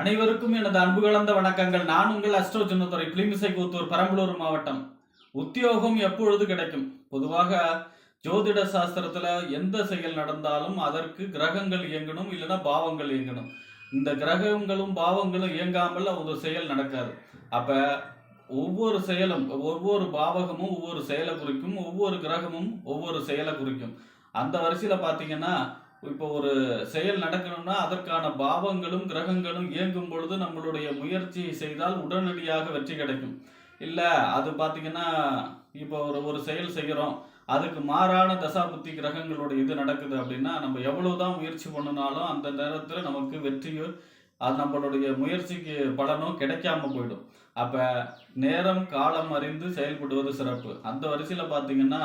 அனைவருக்கும் எனது அன்பு கலந்த வணக்கங்கள். நான் உங்கள் அஸ்ட்ரோ சின்னத்துறை பிளிமிசை கூத்தூர் பெரம்பலூர் மாவட்டம். உத்தியோகம் எப்பொழுது கிடைக்கும்? பொதுவாக ஜோதிட சாஸ்திரத்துல எந்த செயல் நடந்தாலும் அதற்கு கிரகங்கள் இயங்கணும் இல்லைன்னா பாவங்கள் இயங்கணும். இந்த கிரகங்களும் பாவங்களும் இயங்காமல் ஒரு செயல் நடக்காது. அப்ப ஒவ்வொரு செயலும் ஒவ்வொரு பாவகமும் ஒவ்வொரு செயலை குறிக்கும் ஒவ்வொரு கிரகமும் ஒவ்வொரு செயலை குறிக்கும். அந்த வரிசையில பாத்தீங்கன்னா இப்போ ஒரு செயல் நடக்கணும்னா அதற்கான பாவங்களும் கிரகங்களும் இயங்கும் பொழுது நம்மளுடைய முயற்சியை செய்தால் உடனடியாக வெற்றி கிடைக்கும். இல்லை அது பார்த்தீங்கன்னா இப்போ ஒரு ஒரு செயல் செய்கிறோம். அதுக்கு மாறான தசாபுத்தி கிரகங்களோட இது நடக்குது அப்படின்னா நம்ம எவ்வளவுதான் முயற்சி பண்ணினாலும் அந்த நேரத்தில் நமக்கு வெற்றியோ அது நம்மளுடைய முயற்சிக்கு பலனோ கிடைக்காம போயிடும். அப்போ நேரம் காலம் அறிந்து செயல்படுவது சிறப்பு. அந்த வரிசையில் பார்த்தீங்கன்னா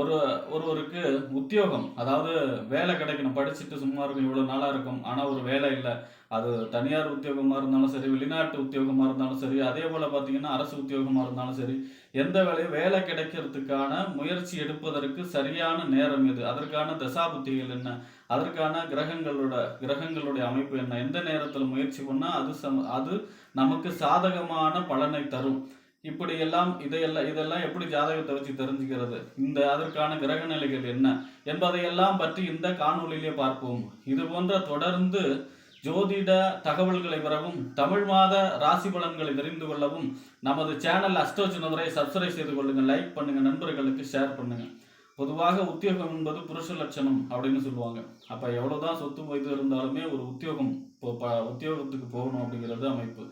ஒரு ஒருவருக்கு உத்தியோகம் அதாவது வேலை கிடைக்கணும் படிச்சுட்டு சும்மா இருக்கும் இவ்வளோ நாளாக இருக்கும் ஆனால் ஒரு வேலை இல்லை. அது தனியார் உத்தியோகமாக இருந்தாலும் சரி வெளிநாட்டு உத்தியோகமாக இருந்தாலும் சரி அதே போல் பார்த்தீங்கன்னா அரசு உத்தியோகமாக இருந்தாலும் சரி எந்த வேலையும் வேலை கிடைக்கிறதுக்கான முயற்சி எடுப்பதற்கு சரியான நேரம் எது? அதற்கான தசாபுத்திகள் என்ன? அதற்கான கிரகங்களோட கிரகங்களுடைய அமைப்பு என்ன? எந்த நேரத்தில் முயற்சி பண்ணால் அது சம அது நமக்கு சாதகமான பலனை தரும். இப்படியெல்லாம் இதையெல்லாம் இதெல்லாம் எப்படி ஜாதகத்தை வச்சு தெரிஞ்சுக்கிறது? இந்த அதற்கான கிரக நிலைகள் என்ன? என்பதையெல்லாம் பற்றி இந்த காணொலியிலே பார்ப்போம். இது போன்ற தொடர்ந்து ஜோதிட தகவல்களை பெறவும் தமிழ் மாத ராசி பலன்களை தெரிந்து கொள்ளவும் நமது சேனல் அஸ்ட்ரோ சின்னதுரை சப்ஸ்கிரைப் செய்து கொள்ளுங்க லைக் பண்ணுங்க நண்பர்களுக்கு ஷேர் பண்ணுங்கள் பொதுவாக உத்தியோகம் என்பது புருஷ லட்சணம் அப்படின்னு சொல்லுவாங்க. அப்போ எவ்வளவுதான் சொத்து இது இருந்தாலுமே ஒரு உத்தியோகம் இப்போ ப- உத்தியோகத்துக்கு போகணும் அப்படிங்கிறது அமைப்பு.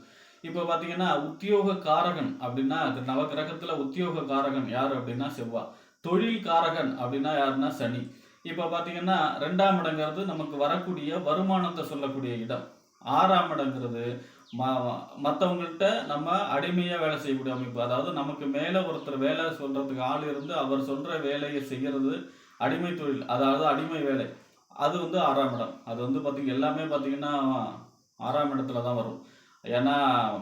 இப்போ பார்த்தீங்கன்னா உத்தியோக காரகன் அப்படின்னா அது நவகிரகத்துல உத்தியோக காரகன் யார் அப்படின்னா செவ்வாய் தொழில் காரகன் அப்படின்னா யாருன்னா சனி. இப்போ பார்த்தீங்கன்னா ரெண்டாம் இடங்கிறது நமக்கு வரக்கூடிய வருமானத்தை சொல்லக்கூடிய இடம். ஆறாம் இடங்கிறது ம மற்றவங்கள்ட்ட நம்ம அடிமையாக வேலை செய்யக்கூடிய அமைப்பு. அதாவது நமக்கு மேலே ஒருத்தர் வேலை சொல்கிறதுக்கு ஆள் இருந்து அவர் சொல்கிற வேலையை செய்கிறது அடிமை தொழில். அதாவது அடிமை வேலை. அது வந்து ஆறாம் இடம். அது வந்து பாத்தீங்க எல்லாமே பார்த்தீங்கன்னா ஆறாம் இடத்துல தான் வரும். ஏன்னா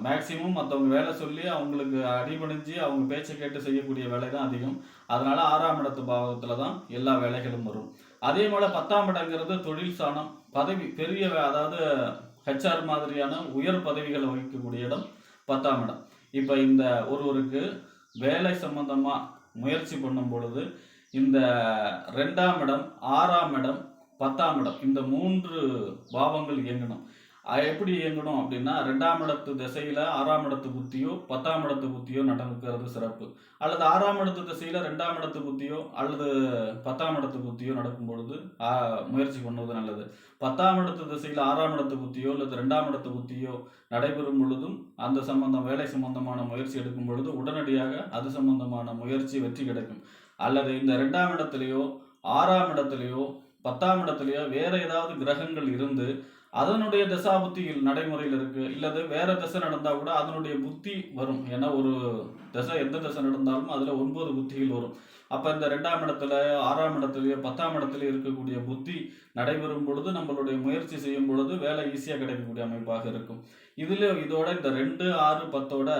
மேக்சிமம் மற்றவங்க வேலை சொல்லி அவங்களுக்கு அடிபணிஞ்சு அவங்க பேச்சை கேட்டு செய்யக்கூடிய வேலை தான் அதிகம். அதனால ஆறாம் இடத்து பாவத்தில் தான் எல்லா வேலைகளும் வரும். அதே போல் பத்தாம் இடங்கிறது தொழில் சாணம். பதவி பெரிய வே- அதாவது ஹெச்ஆர் மாதிரியான உயர் பதவிகளை வகிக்கக்கூடிய இடம் பத்தாம் இடம். இப்போ இந்த ஒருவருக்கு வேலை சம்பந்தமாக முயற்சி பண்ணும் பொழுது இந்த ரெண்டாம் இடம் ஆறாம் இடம் பத்தாம் இடம் இந்த மூன்று பாவங்கள் இயங்கணும். எப்படி இயங்கணும் அப்படின்னா ரெண்டாம் இடத்து திசையில ஆறாம் இடத்து புத்தியோ பத்தாம் இடத்து புத்தியோ நடக்கிறது சிறப்பு. அல்லது ஆறாம் இடத்து திசையில ரெண்டாம் இடத்து புத்தியோ அல்லது பத்தாம் இடத்து புத்தியோ நடக்கும் பொழுது முயற்சி பண்ணுவது நல்லது. பத்தாம் இடத்து திசையில ஆறாம் இடத்து புத்தியோ அல்லது ரெண்டாம் இடத்து புத்தியோ நடைபெறும் பொழுதும் அந்த சம்பந்தம் வேலை சம்பந்தமான முயற்சி எடுக்கும் பொழுது உடனடியாக அது சம்பந்தமான முயற்சி வெற்றி கிடைக்கும். அல்லது இந்த ரெண்டாம் இடத்துலையோ ஆறாம் இடத்துலையோ பத்தாம் இடத்துலையோ வேற ஏதாவது கிரகங்கள் இருந்து அதனுடைய தசாபுத்தியில் நடைமுறையில் இருக்கு. இல்லது வேற தசை நடந்தா கூட அதனுடைய புத்தி வரும். ஏன்னா ஒரு தசை எந்த தசை நடந்தாலும் அதுல ஒன்பது புத்திகள் வரும். அப்ப இந்த ரெண்டாம் இடத்துல ஆறாம் இடத்துலயோ பத்தாம் இடத்துலயோ இருக்கக்கூடிய புத்தி நடைபெறும் பொழுது நம்மளுடைய முயற்சி செய்யும் பொழுது வேலை ஈஸியா கிடைக்கக்கூடிய அமைப்பாக இருக்கும். இதுல இதோட இந்த ரெண்டு ஆறு பத்தோட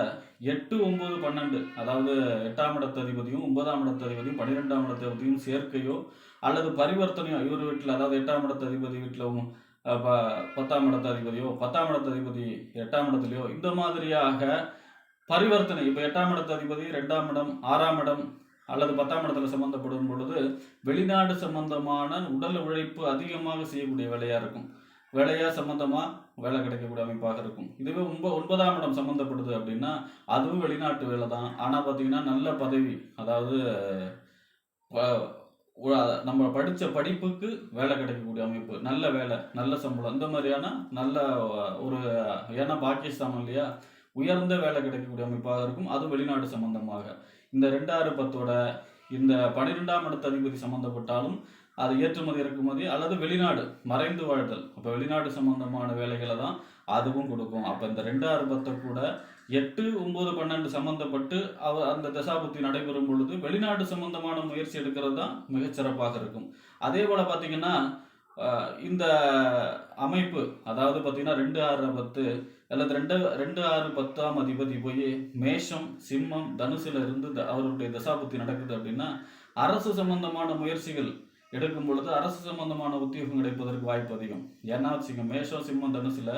எட்டு ஒன்பது பன்னெண்டு அதாவது எட்டாம் இடத்ததிபதியும் ஒன்பதாம் இடத்ததிபதியும் பன்னிரெண்டாம் இடத்து சேர்க்கையோ அல்லது பரிவர்த்தனையோ இவர் வீட்டில் அதாவது எட்டாம் இடத்ததிபதி வீட்டில் ப- பத்தாம் இடத்து அதிபதியோ பத்தாம் இடத்து அதிபதி எட்டாம் இடத்துலையோ இந்த மாதிரியாக பரிவர்த்தனை இப்போ எட்டாம் இடத்து அதிபதி ரெண்டாம் இடம் ஆறாம் இடம் அல்லது பத்தாம் இடத்துல சம்பந்தப்படும் பொழுது வெளிநாடு சம்பந்தமான உடல் உழைப்பு அதிகமாக செய்யக்கூடிய வேலையாக இருக்கும். வேலையா சம்மந்தமாக வேலை கிடைக்கக்கூடிய அமைப்பாக இருக்கும். இதுவே ஒன்ப ஒன்பதாம் இடம் சம்மந்தப்படுது அப்படின்னா அதுவும் வெளிநாட்டு வேலை தான். ஆனால் பார்த்தீங்கன்னா நல்ல பதவி அதாவது நம்ம படித்த படிப்புக்கு வேலை கிடைக்கக்கூடிய அமைப்பு. நல்ல வேலை நல்ல சம்பளம். இந்த மாதிரியான நல்ல ஒரு ஏன்னா பாகிஸ்தான் இல்லையா? உயர்ந்த வேலை கிடைக்கக்கூடிய அமைப்பாக இருக்கும். அது வெளிநாடு சம்பந்தமாக. இந்த ரெண்டாயிரம் பத்தோட இந்த பனிரெண்டாம் இடத்த அதிபதி சம்பந்தப்பட்டாலும் அது ஏற்றுமதி இறக்குமதி அல்லது வெளிநாடு மறைந்து வாழ்தல். அப்போ வெளிநாடு சம்பந்தமான வேலைகளை தான் அதுவும் கொடுக்கும். அப்போ இந்த ரெண்டாயிரம் பத்தை கூட எட்டு ஒன்பது பன்னெண்டு சம்பந்தப்பட்டு அவ அந்த தசாபுத்தி நடைபெறும் பொழுது வெளிநாடு சம்பந்தமான முயற்சி எடுக்கிறது தான் மிகச்சிறப்பாக இருக்கும். அதே போல் பார்த்தீங்கன்னா இந்த அமைப்பு அதாவது பார்த்தீங்கன்னா ரெண்டு ஆறு பத்து அல்லது ரெண்டு ரெண்டு ஆறு பத்தாம் அதிபதி போய் மேஷம் சிம்மம் தனுசில் இருந்து த- அவருடைய தசாபுத்தி நடக்குது அப்படின்னா அரசு சம்பந்தமான முயற்சிகள் எடுக்கும் பொழுது அரசு சம்பந்தமான உத்தியோகம் கிடைப்பதற்கு வாய்ப்பு அதிகம். ஏன்னா வச்சுங்க மேஷம் சிம்மம் தனுசில்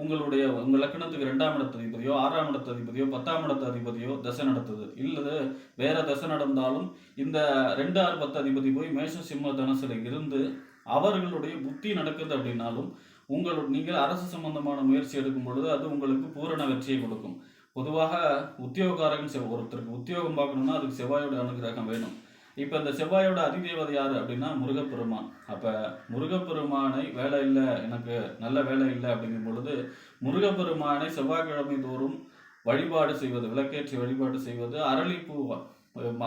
உங்களுடைய உங்க லக்னத்துக்கு ரெண்டாம் இடத்து அதிபதியோ ஆறாம் இடத்து அதிபதியோ பத்தாம் இடத்து அதிபதியோ தசை நடத்துது. இல்லது வேற தசை நடந்தாலும் இந்த ரெண்டு ஆறு பத்து அதிபதி போய் மேஷ சிம்ம தனுசுல இருந்து அவர்களுடைய புத்தி நடக்குது அப்படின்னாலும் உங்களோட நீங்கள் அரசு சம்பந்தமான முயற்சி எடுக்கும் பொழுது அது உங்களுக்கு பூரண வெற்றியை கொடுக்கும். பொதுவாக உத்தியோகக்காரர்கள் செவ் ஒருத்தருக்கு உத்தியோகம் பார்க்கணும்னா அதுக்கு செவ்வாயோட அனுகிரகம் வேணும். இப்போ இந்த செவ்வாயோட அதிதேவதை யார் அப்படின்னா முருகப்பெருமான். அப்போ முருகப்பெருமானை வேலை இல்லை எனக்கு நல்ல வேலை இல்லை அப்படிங்கும் பொழுது முருகப்பெருமானை செவ்வாய்க்கிழமை தோறும் வழிபாடு செய்வது விளக்கேற்றி வழிபாடு செய்வது அரளிப்பூ வா-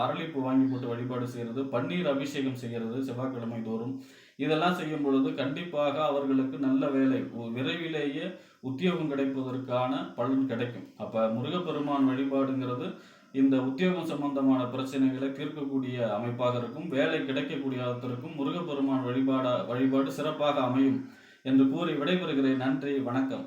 அரளிப்பூ வாங்கி போட்டு வழிபாடு செய்கிறது பன்னீர் அபிஷேகம் செய்கிறது செவ்வாய்க்கிழமை தோறும். இதெல்லாம் செய்யும் பொழுது கண்டிப்பாக அவர்களுக்கு நல்ல வேலை விரைவிலேயே உத்தியோகம் கிடைப்பதற்கான பலன் கிடைக்கும். அப்போ முருகப்பெருமான் வழிபாடுங்கிறது இந்த உத்தியோகம் சம்பந்தமான பிரச்சனைகளை தீர்க்கக்கூடிய அமைப்பாக இருக்கும் வேலை கிடைக்கக்கூடியதற்கும் முருகப்பெருமான் வழிபாடா வழிபாடு சிறப்பாக அமையும் என்று கூறி விடைபெறுகிறேன். நன்றி வணக்கம்.